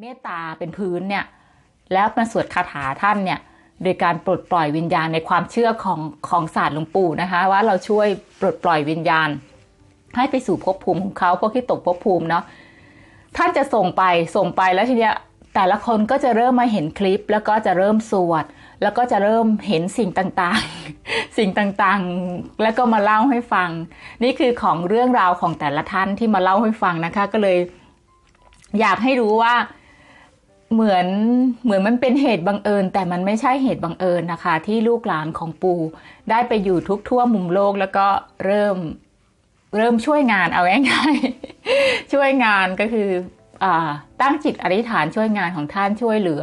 เมตตาเป็นพื้นเนี่ยแล้วมาสวดคาถาท่านเนี่ยโดยการปลดปล่อยวิญญาณในความเชื่อของของศาสตร์หลวงปู่นะคะว่าเราช่วยปลดปล่อยวิญญาณ ให้ไปสู่ภพภูมิของเขาพวกที่ตกภพภูมิเนาะท่านจะส่งไปส่งไปแล้วทีเนี้ยแต่ละคนก็จะเริ่มมาเห็นคลิป แล้วก็จะเริ่มสวด แล้วก็จะเริ่มเห็นสิ่งต่างๆ สิ่งต่างๆ แล้วก็มาเล่าให้ฟัง นี่คือของเรื่องราวของแต่ละท่านที่มาเล่าให้ฟังนะคะ ก็เลย อยากให้รู้ว่า เหมือนเหมือนมันเป็นเหตุบังเอิญ แต่มันไม่ใช่เหตุบังเอิญนะคะ ที่ลูกหลานของปู่ได้ไปอยู่ทุกทั่วมุมโลกแล้วก็เริ่มเริ่มช่วยงานเอาง่ายๆช่วยงานก็คืออตั้งจิตอธิษฐานช่วยงานของท่านช่วยเหลือ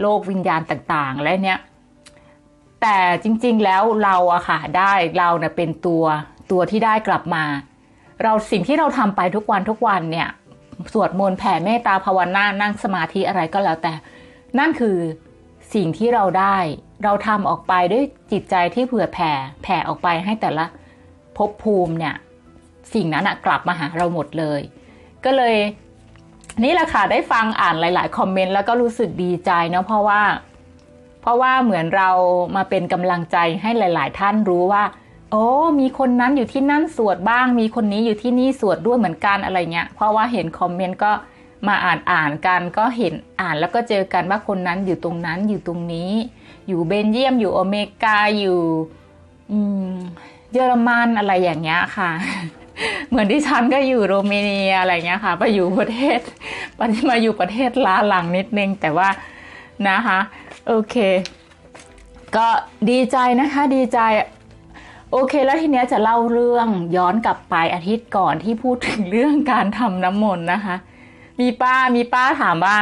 โลกวิญญาณต่างๆ และเนี้ยแต่จริงๆแล้วเราอะค่ะได้เราเน่ยเป็นตัวตัวที่ได้กลับมา เราสิ่งที่เราทำไปทุกวันทุกวันเนี่ย สวดมนต์แผ่เมตตาภาวนานั่งสมาธิอะไรก็แล้วแต่ นั่นคือสิ่งที่เราได้ เราทำออกไปด้วยจิตใจที่เผื่อแผ่แผ่ออกไปให้แต่ละภพภูมิเนี่ย สิ่งนั้นกลับมาหาเราหมดเลย ก็เลย นี่แหละค่ะได้ฟังอ่านหลาย ๆ คอมเมนต์แล้วก็รู้สึกดีใจเนาะเพราะว่า เพราะว่าเหมือนเรามาเป็นกำลังใจให้หลาย ๆ ท่านรู้ว่า โอ้มีคนนั้นอยู่ที่นั่นสวดบ้าง มีคนนี้อยู่ที่นี่สวดด้วยเหมือนกันอะไรเงี้ย เพราะว่าเห็นคอมเมนต์ก็มาอ่านอ่านกันก็เห็นอ่านแล้วก็เจอกันว่าคนนั้นอยู่ตรงนั้นอยู่ตรงนี้ อยู่เบนเยียมอยู่อเมริกาอยู่อืมเยอรมันอะไรอย่างเงี้ยค่ะ เหมือนที่ฉันก็อยู่โรมาเนียอะไรเงี้ยค่ะไปอยู่ประเทศมาอยู่ประเทศล้าหลังนิดนึงแต่ว่านะคะ โอเค ก็ดีใจนะคะ ดีใจ โอเค แล้วทีเนี้ยจะเล่าเรื่องย้อนกลับไปอาทิตย์ก่อนที่พูดถึงเรื่องการทำน้ำมนต์นะคะ มีป้ามีป้าถามว่า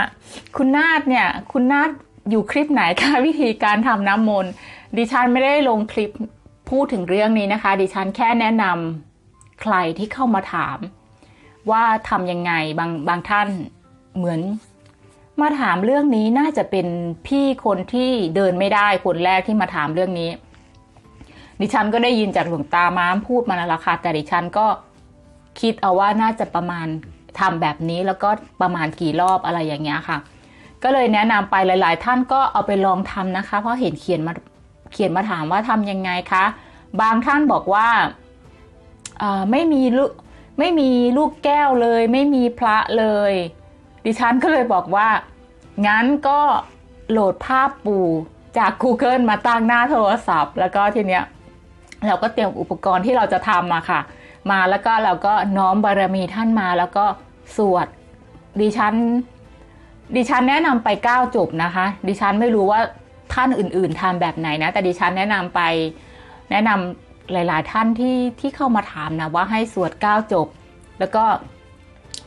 คุณนาดเนี่ย คุณนาดอยู่คลิปไหนคะวิธีการทำน้ำมนต์ดิฉันไม่ได้ลงคลิปพูดถึงเรื่องนี้นะคะ ดิฉันแค่แนะนำใครที่เข้ามาถาม ว่าทำยังไงบางบางท่านเหมือนมาถามเรื่องนี้น่าจะเป็นพี่คนที่เดินไม่ได้คนแรกที่มาถามเรื่องนี้ ดิฉันก็ได้ยินจากหลวงตาม้ามพูดมาแล้วล่ะค่ะแต่ดิฉันก็คิดเอาว่าน่าจะประมาณทำแบบนี้แล้วก็ประมาณกี่รอบอะไรอย่างเงี้ยค่ะ ก็เลยแนะนำไปหลาย ๆ ท่านก็เอาไปลองทำนะคะ เพราะเห็นเขียนมาเขียนมาถามว่าทำยังไงคะ บางท่านบอกว่าไม่มีลูกไม่มีลูกแก้วเลย ไม่มีพระเลย ดิฉันก็เลยบอกว่า งั้นก็โหลดภาพปู่จาก Google มาตั้งหน้าโทรศัพท์ แล้วก็ทีเนี้ย เราก็เตรียมอุปกรณ์ที่เราจะทำมาค่ะ มาแล้วก็เราก็น้อมบารมีท่านมาแล้วก็สวดดิฉัน ดิฉันแนะนำไปเก้าจบนะคะ ดิฉันไม่รู้ว่าท่านอื่น ๆทำแบบไหนนะ แต่ดิฉันแนะนำไปแนะนำหลาย ๆ ท่านที่ที่เข้ามาถามนะว่าให้สวดเก้าจบ แล้วก็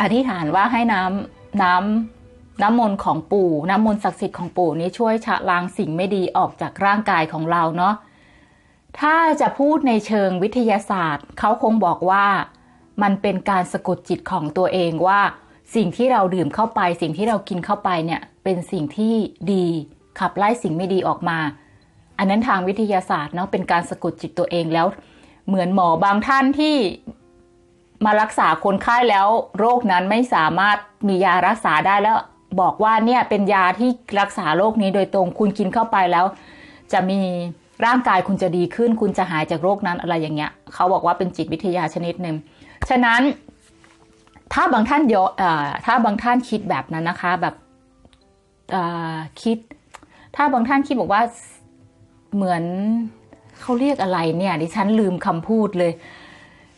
อธิษฐานว่าให้น้ำน้ำน้ำมนต์ของปู่ น้ำมนต์ศักดิ์สิทธิ์ของปู่นี้ช่วยชะล้างสิ่งไม่ดีออกจากร่างกายของเราเนาะ ถ้าจะพูดในเชิงวิทยาศาสตร์ เขาคงบอกว่ามันเป็นการสะกดจิตของตัวเองว่า สิ่งที่เราดื่มเข้าไป สิ่งที่เรากินเข้าไปเนี่ยเป็นสิ่งที่ดีขับไล่สิ่งไม่ดีออกมา อันนั้นทางวิทยาศาสตร์เนาะเป็นการสะกดจิตตัวเองแล้ว เหมือนหมอบางท่านที่มารักษาคนไข้แล้ว โรคนั้นไม่สามารถมียารักษาได้แล้ว บอกว่าเนี่ยเป็นยาที่รักษาโรคนี้โดยตรงคุณกินเข้าไปแล้ว จะมี ร่างกายคุณจะดีขึ้น คุณจะหายจากโรคนั้นอะไรอย่างเงี้ยเขาบอกว่าเป็นจิตวิทยาชนิดหนึ่งฉะนั้นถ้าบางท่านโยถ้าบางท่านคิดแบบนั้นนะคะ แบบคิด ถ้าบางท่านคิดบอกว่าเหมือนเขาเรียกอะไรเนี่ย ดิฉันลืมคำพูดเลย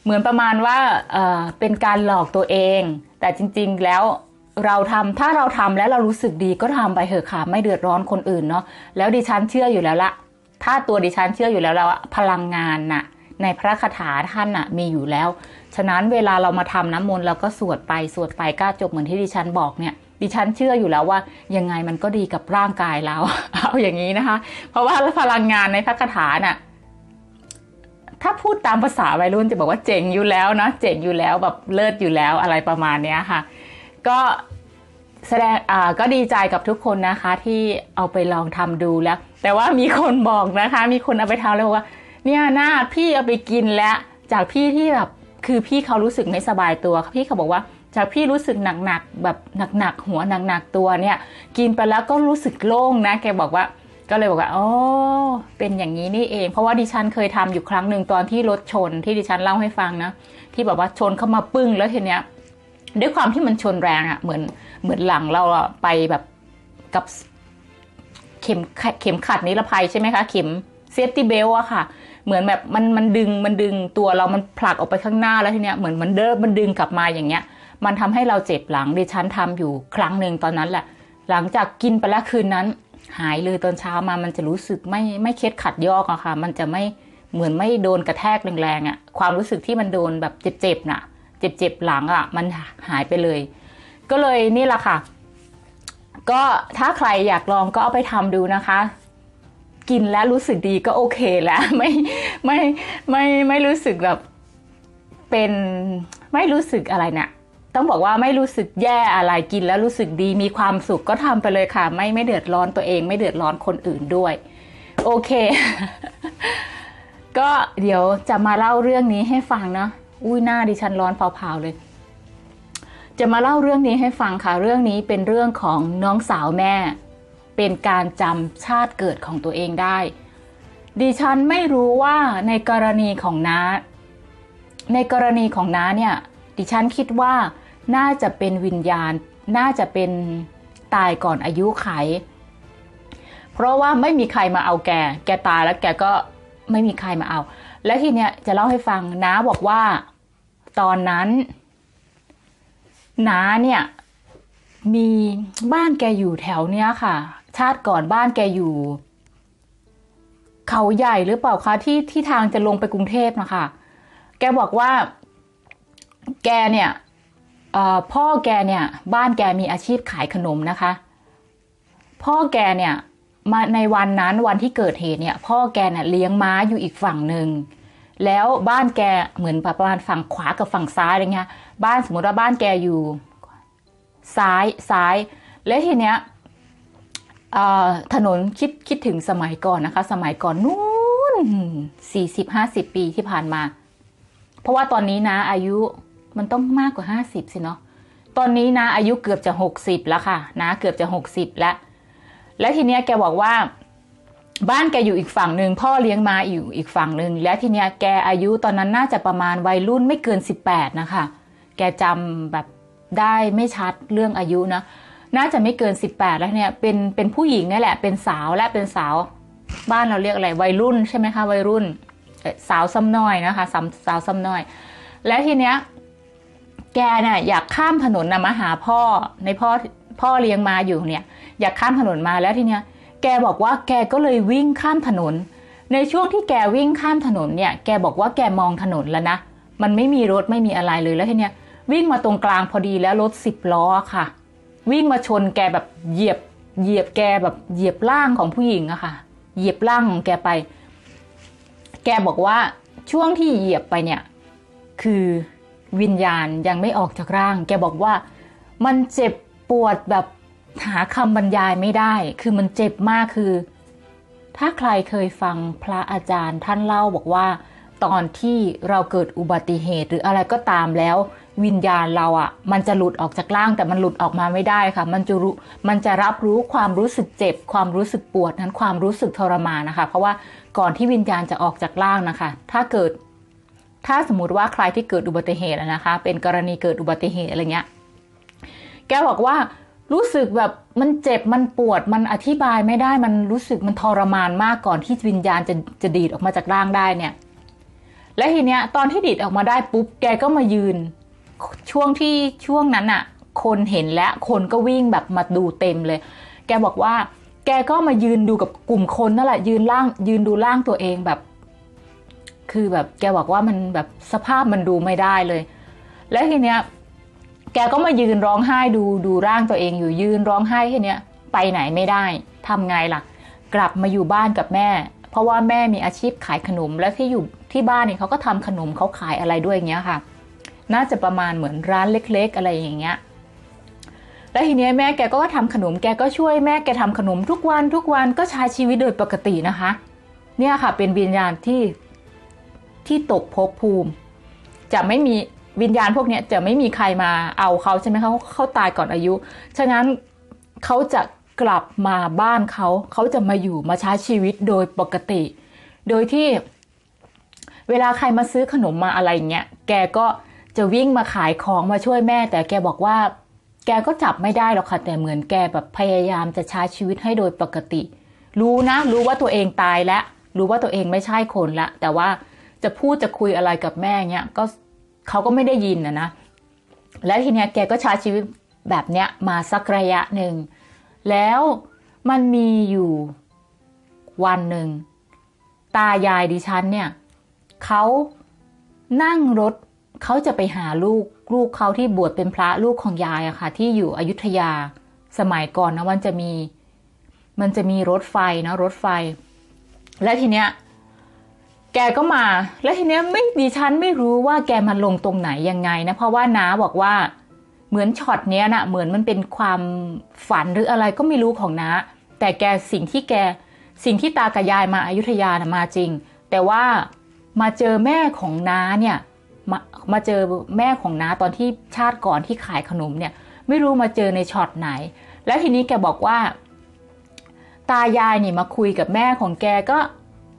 เหมือนประมาณว่าเเป็นการหลอกตัวเอง แต่จริง ๆ แล้วเราทำถ้าเราทำแล้วเรารู้สึกดีก็ทำไปเถอะค่ะไม่เดือดร้อนคนอื่นเนาะแล้วดิฉันเชื่ออยู่แล้วละ ถ้าตัวดิฉันเชื่ออยู่แล้วแล้วพลังงานน่ะ ในพระคาถาท่านน่ะ มีอยู่แล้ว ฉะนั้นเวลาเรามาทำน้ำมนต์เราก็สวดไปสวดไปก้าจบเหมือนที่ดิฉันบอกเนี่ยดิฉันเชื่ออยู่แล้วว่ายังไงมันก็ดีกับร่างกายเรา เอาอย่างนี้นะคะ เพราะว่าพลังงานในพระคาถาน่ะถ้าพูดตามภาษาวัยรุ่นจะบอกว่าเจ๋งอยู่แล้วนะเจ๋งอยู่แล้วแบบเลิศอยู่แล้วอะไรประมาณนี้ค่ะ ก็ แสดงอ่าก็ดีใจกับทุกคนนะคะ ที่เอาไปลองทำดูแล้ว แต่ว่ามีคนบอกนะคะ มีคนเอาไปทำแล้วบอกว่า เนี่ยหน้าพี่เอาไปกินแล้ว จากพี่ที่แบบคือพี่เขารู้สึกไม่สบายตัว พี่เขาบอกว่าจากพี่รู้สึกหนักๆแบบหนักๆหัวหนักๆตัวเนี่ย กินไปแล้วก็รู้สึกโล่งนะ แกบอกว่าก็เลยบอกว่าอ๋อเป็นอย่างนี้นี่เอง เพราะว่าดิฉันเคยทำอยู่ครั้งหนึ่งตอนที่รถชนที่ดิฉันเล่าให้ฟังนะ ที่แบบว่าชนเข้ามาปึ้งแล้วทีเนี้ยด้วยความที่มันชนแรงอะ่ะเหมือน เหมือนหลังเราไปแบบกับเข็มเข็มขัดนิรภัยใช่ไหมคะ เข็มเซฟตี้เบลอะค่ะ เหมือนแบบมันมันดึงมันดึงตัวเรามันผลักออกไปข้างหน้าแล้วทีเนี้ยเหมือนมันเดินมันดึงกลับมาอย่างเงี้ย มันทำให้เราเจ็บหลังดิฉันทำอยู่ครั้งหนึ่งตอนนั้นแหละ หลังจากกินไปแล้วคืนนั้น หายเลยตอนเช้ามามันจะรู้สึกไม่ไม่เคล็ดขัดยอกอะค่ะ มันจะไม่เหมือนไม่โดนกระแทกแรงๆอะความรู้สึกที่มันโดนแบบเจ็บๆน่ะ เจ็บๆหลังอะมันหายไปเลย ก็เลยนี่แหละค่ะ ก็ถ้าใครอยากลองก็เอาไปทำดูนะคะ กินแล้วรู้สึกดีก็โอเคแล้วไม่ไม่ไม่ไม่รู้สึกแบบเป็นไม่รู้สึกอะไรเนี่ยต้องบอกว่าไม่รู้สึกแย่อะไรกินแล้วรู้สึกดีมีความสุขก็ทำไปเลยค่ะ ไม่ไม่เดือดร้อนตัวเอง ไม่เดือดร้อนคนอื่นด้วย โอเค ก็เดี๋ยวจะมาเล่าเรื่องนี้ให้ฟังเนาะอุ้ยหน้าดิฉันร้อนเผาๆเลย จะมาเล่าเรื่องนี้ให้ฟังค่ะ เรื่องนี้เป็นเรื่องของน้องสาวแม่ เป็นการจำชาติเกิดของตัวเองได้ ดิฉันไม่รู้ว่าในกรณีของน้า ในกรณีของน้าเนี่ย ดิฉันคิดว่าน่าจะเป็นวิญญาณ น่าจะเป็นตายก่อนอายุไข เพราะว่าไม่มีใครมาเอาแก แกตายแล้วแกก็ไม่มีใครมาเอา และทีเนี้ยจะเล่าให้ฟังน้าบอกว่า ตอนนั้น น้าเนี่ย มีบ้านแกอยู่แถวเนี้ยค่ะ ชาติก่อนบ้านแกอยู่ เขาใหญ่หรือเปล่าคะที่ที่ทางจะลงไปกรุงเทพนะคะ แกบอกว่า แกเนี่ยพ่อแกเนี่ย บ้านแกมีอาชีพขายขนมนะคะ พ่อแกเนี่ยมาในวันนั้นวันที่เกิดเหตุเนี่ย พ่อแกเนี่ยเลี้ยงม้าอยู่อีกฝั่งหนึ่งแล้วบ้านแกเหมือนประมาณฝั่งขวากับฝั่งซ้ายอะไรเงี้ย บ้านสมมติว่าบ้านแกอยู่ ซ้ายซ้าย และทีเนี้ยถนนคิดคิดถึงสมัยก่อนนะคะ สมัยก่อนนู้นสี่สิบห้าสิบปีที่ผ่านมา เพราะว่าตอนนี้นะอายุมันต้องมากกว่าห้าสิบสิเนาะตอนนี้นะอายุเกือบจะหกสิบแล้วค่ะนะเกือบจะหกสิบแล้ว และทีเนี้ยแกบอกว่า บ้านแกอยู่อีกฝั่งหนึ่งพ่อเลี้ยงมาอยู่อีกฝั่งหนึ่งและทีเนี้ยแกอายุตอนนั้นน่าจะประมาณวัยรุ่นไม่เกิน18นะคะ แกจำแบบได้ไม่ชัดเรื่องอายุนะ น่าจะไม่เกิน 18 แล้วเนี่ย เป็นเป็นผู้หญิงนี่แหละ เป็นสาวและเป็นสาว บ้านเราเรียกอะไรวัยรุ่นใช่ไหมคะวัยรุ่นสาวซ้ำน้อยนะคะสาวสาวซ้ำน้อย และทีเนี้ยแกเนี่ยอยากข้ามถนนนะมาหาพ่อในพ่อพ่อเลี้ยงมาอยู่เนี่ย อยากข้ามถนนมาแล้วทีเนี้ยแกบอกว่าแกก็เลยวิ่งข้ามถนน ในช่วงที่แกวิ่งข้ามถนนเนี่ย แกบอกว่าแกมองถนนแล้วนะมันไม่มีรถไม่มีอะไรเลยแล้วทีเนี้ย วิ่งมาตรงกลางพอดีแล้วรถสิบล้อค่ะ วิ่งมาชนแกแบบเหยียบเหยียบแกแบบเหยียบร่างของผู้หญิงอะค่ะ เหยียบร่างของแกไป แกบอกว่าช่วงที่เหยียบไปเนี่ย คือวิญญาณยังไม่ออกจากร่าง แกบอกว่ามันเจ็บปวดแบบหาคำบรรยายไม่ได้ คือมันเจ็บมากคือ ถ้าใครเคยฟังพระอาจารย์ท่านเล่าบอกว่า ตอนที่เราเกิดอุบัติเหตุหรืออะไรก็ตามแล้ว วิญญาณเราอะ่ะ มันจะหลุดออกจากร่างแต่มันหลุดออกมาไม่ได้ค่ะ มันจะรู้มันจะรับรู้ความรู้สึกเจ็บ ความรู้สึกปวดนั้นความรู้สึกทรมานนะคะ เพราะว่าก่อนที่วิญญาณจะออกจากร่างนะคะ ถ้าเกิด ถ้าสมมติว่าใครที่เกิดอุบัติเหตุนะคะ เป็นกรณีเกิดอุบัติเหตุอะไรเงี้ย แกบอกว่ารู้สึกแบบมันเจ็บมันปวดมันอธิบายไม่ได้มันรู้สึกมันทรมานมากก่อนที่วิญญาณจะจะดีดออกมาจากร่างได้เนี่ย และทีเนี้ยตอนที่ดีดออกมาได้ปุ๊บแกก็มายืน ช่วงที่ช่วงนั้นอะคนเห็นและคนก็วิ่งแบบมาดูเต็มเลย แกบอกว่า แกก็มายืนดูกับกลุ่มคนนั่นแหละยืนล่าง ยืนดูร่างตัวเองแบบ คือแบบแกบอกว่ามันแบบสภาพมันดูไม่ได้เลย และทีเนี้ย แกก็มายืนร้องไห้ดูดูร่างตัวเองอยู่ยืนร้องไห้แค่เนี้ยไปไหนไม่ได้ทำไงล่ะ กลับมาอยู่บ้านกับแม่ เพราะว่าแม่มีอาชีพขายขนม และที่อยู่ที่บ้านเนี่ยเขาก็ทำขนมเขาขายอะไรด้วยอย่างเงี้ยค่ะ น่าจะประมาณเหมือนร้านเล็ก ๆ อะไรอย่างเงี้ยแล้วทีเนี้ยแม่แกก็ทำขนมแกก็ช่วยแม่แกทำขนมทุกวันทุกวันก็ใช้ชีวิตโดยปกตินะคะ เนี่ยค่ะเป็นวิญญาณที่ที่ตกภพภูมิ จะไม่มีวิญญาณพวกเนี้ยจะไม่มีใครมาเอาเขาใช่ไหมเขาเขาตายก่อนอายุ ฉะนั้นเขาจะกลับมาบ้านเขา เขาจะมาอยู่มาใช้ชีวิตโดยปกติ โดยที่เวลาใครมาซื้อขนมมาอะไรเงี้ย แกก็ จะวิ่งมาขายของมาช่วยแม่ แต่แกบอกว่า แกก็จับไม่ได้หรอกค่ะ แต่เหมือนแกแบบพยายามจะใช้ชีวิตให้โดยปกติ รู้นะ รู้ว่าตัวเองตายแล้วรู้ว่าตัวเองไม่ใช่คนละ แต่ว่าจะพูดจะคุยอะไรกับแม่เนี้ยก็เขาก็ไม่ได้ยินนะนะและทีเนี้ยแกก็ใช้ชีวิตแบบเนี้ยมาสักระยะหนึ่งแล้วมันมีอยู่วันหนึ่งตายายดิฉันเนี่ยเขานั่งรถ เขาจะไปหาลูกลูกเขาที่บวชเป็นพระลูกของยายอะค่ะ ที่อยู่อยุธยาสมัยก่อนนะมันจะมี มันจะมีรถไฟนะรถไฟ และทีเนี้ยแกก็มา แล้วทีเนี้ยไม่ดิฉันไม่รู้ว่าแกมาลงตรงไหนยังไงนะเพราะว่าน้าบอกว่าเหมือนช็อตเนี้ยนะเหมือนมันเป็นความฝันหรืออะไรก็ไม่รู้ของน้าแต่แกสิ่งที่แกสิ่งที่ตากับยายมาอายุทยานะมาจริง แต่ว่ามาเจอแม่ของน้าเนี่ย มามาเจอแม่ของน้าตอนที่ชาติก่อนที่ขายขนมเนี่ย ไม่รู้มาเจอในช็อตไหน แล้วทีนี้แกบอกว่า ตายายนี่มาคุยกับแม่ของแกก็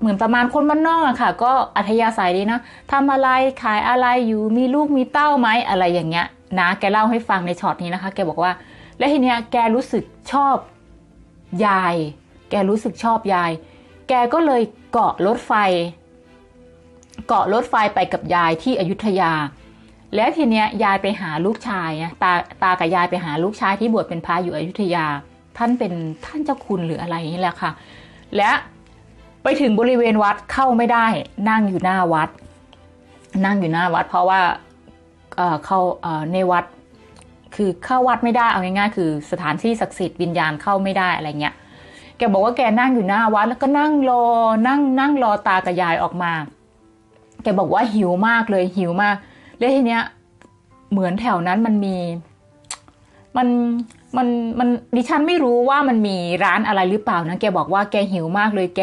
เหมือนประมาณคนบ้านนอกอะค่ะ ก็อัธยาศัยดีนะทำอะไรขายอะไรอยู่มีลูกมีเต้าไหมอะไรอย่างเงี้ยนะแกเล่าให้ฟังในช็อตนี้นะคะ แกบอกว่า และทีเนี้ยแกรู้สึกชอบยาย แกรู้สึกชอบยาย แกก็เลยเกาะรถไฟ เกาะรถไฟไปกับยายที่อยุธยา แล้วทีเนี้ยยายไปหาลูกชายนะตาตากับยายไปหาลูกชายที่บวชเป็นพระอยู่อยุธยา ท่านเป็นท่านเจ้าคุณหรืออะไรนี่แหละค่ะ และไปถึงบริเวณวัดเข้าไม่ได้นั่งอยู่หน้าวัด นั่งอยู่หน้าวัด เพราะว่าเเข้าในวัดคือเข้าวัดไม่ได้เอาง่ายๆ คือสถานที่ศักดิ์สิทธิ์วิญญาณเข้าไม่ได้อะไรเงี้ยแกบอกว่าแกนั่งอยู่หน้าวัดแล้วก็นั่งรอนั่งนั่งรอตากับยายออกมา กบอกว่าหิวมากเลยหิวมากแล้วทีเนี้ยเหมือนแถวนั้นมันมี มันมันมันดิฉันไม่รู้ว่ามันมีร้านอะไรหรือเปล่านะแกบอกว่าแกหิวมากเลยแก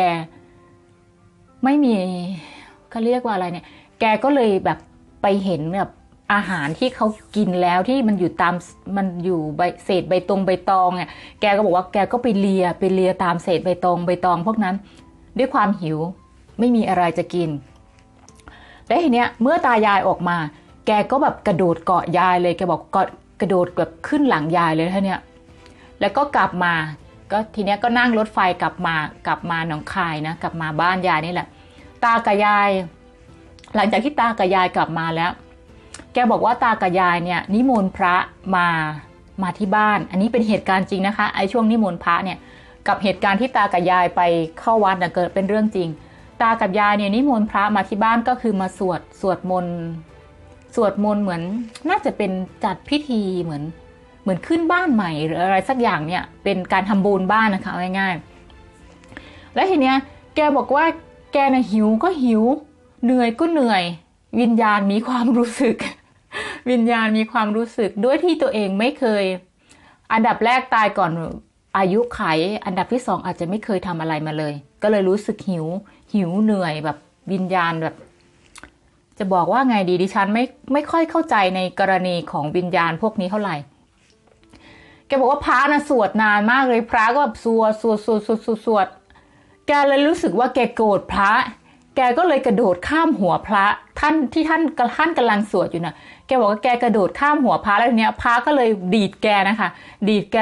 ไม่มีเขาเรียกว่าอะไรเนี่ย แกก็เลยแบบไปเห็นแบบอาหารที่เขากินแล้วที่มันอยู่ตามมันอยู่ใบเศษใบตองใบตองเนี่ยแกก็บอกว่าแกก็ไปเลียไปเลียตามเศษใบตองใบตอง พวกนั้น ด้วยความหิวไม่มีอะไรจะกิน แล้วทีเนี้ยเมื่อตายายออกมา แกก็แบบกระโดดเกาะยายเลยแกบอกเกาะกระโดดแบบขึ้นหลังยายเลยท่าเนี้ยแล้วก็กลับมาก็ทีเนี้ยก็นั่งรถไฟกลับมากลับมาหนองคายนะกลับมาบ้านยายนี่แหละ ตากับยาย หลังจากที่ตากับยายกลับมาแล้ว แกบอกว่าตากับยายเนี่ยนิมนต์พระมามาที่บ้าน อันนี้เป็นเหตุการณ์จริงนะคะไอ้ช่วงนิมนต์พระเนี่ยกับเหตุการณ์ที่ตากับยายไปเข้าวัดนะเกิดเป็นเรื่องจริง ตากับยายเนี่ยนิมนต์พระมาที่บ้านก็คือมาสวดสวดมนต์สวดมนต์เหมือน น่าจะเป็นจัดพิธีเหมือน เหมือนขึ้นบ้านใหม่หรืออะไรสักอย่างเนี่ย เป็นการทำบุญบ้านนะคะเอาง่ายๆ แล้วทีเนี้ยแกบอกว่าแกน่ะหิวก็หิว เหนื่อยก็เหนื่อย วิญญาณมีความรู้สึก วิญญาณมีความรู้สึกด้วยที่ตัวเองไม่เคย อันดับแรกตายก่อนอายุไข อันดับที่สองอาจจะไม่เคยทำอะไรมาเลย ก็เลยรู้สึกหิว หิวเหนื่อยแบบวิญญาณแบบ จะบอกว่าไงดีดิฉันไม่ไม่ค่อยเข้าใจในกรณีของวิญญาณพวกนี้เท่าไหร่แกบอกว่าพระนะสวดนานมากเลยพระก็แบบสวดสวดสวดสวดสวดสวดแกเลยรู้สึกว่าแกโกรธพระ แกก็เลยกระโดดข้ามหัวพระท่านที่ท่านท่านกำลังสวดอยู่นะแกบอกว่าแกกระโดดข้ามหัวพระแล้วทีเนี้ยพระก็เลยดีดแกนะคะ ดีดแก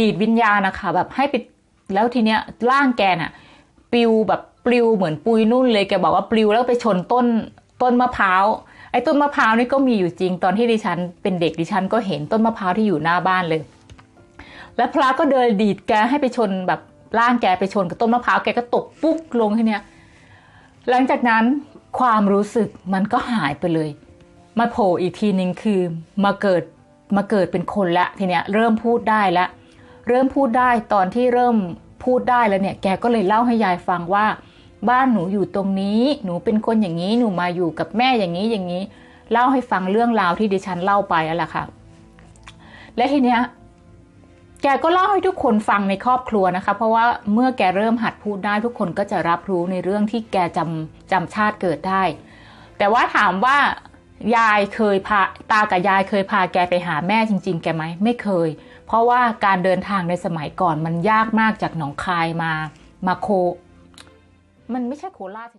ดีดวิญญาณนะคะ แบบให้ไปแล้วทีเนี้ยร่างแกน่ะ ปิวแบบ ลิวเหมือนปุยนุ่นเลยแกบอกว่าปลิวแล้วไปชนต้นต้นมะพร้าวไอ้ต้นมะพร้าวนี่ก็มีอยู่จริงตอนที่ดิฉันเป็นเด็กดิฉันก็เห็นต้นมะพร้าวที่อยู่หน้าบ้านเลย แล้วพระก็เดินดีดแกให้ไปชนแบบร่างแกไปชนกับต้นมะพร้าวแกก็ตกปุ๊กลงที่เนี้ยหลังจากนั้นความรู้สึกมันก็หายไปเลย มาโผล่อีกทีหนึ่งคือมาเกิดมาเกิดเป็นคนละทีเนี้ยเริ่มพูดได้ล้วเริ่มพูดได้ตอนที่เริ่มพูดได้แล้วเนี่ยแกก็เลยเล่าให้ยายฟังว่า บ้านหนูอยู่ตรงนี้ หนูเป็นคนอย่างนี้ หนูมาอยู่กับแม่อย่างนี้อย่างนี้ เล่าให้ฟังเรื่องราวที่ดิฉันเล่าไปแล้วล่ะค่ะ และทีเนี้ยแกก็เล่าให้ทุกคนฟังในครอบครัวนะคะ เพราะว่าเมื่อแกเริ่มหัดพูดได้ทุกคนก็จะรับรู้ในเรื่องที่แกจำจำชาติเกิดได้ แต่ว่าถามว่ายายเคยพาตากับยายเคยพาแกไปหาแม่จริง ๆ แกไหมไม่เคย เพราะว่าการเดินทางในสมัยก่อนมันยากมากจากหนองคายมามาโค มันไม่ใช่โคราช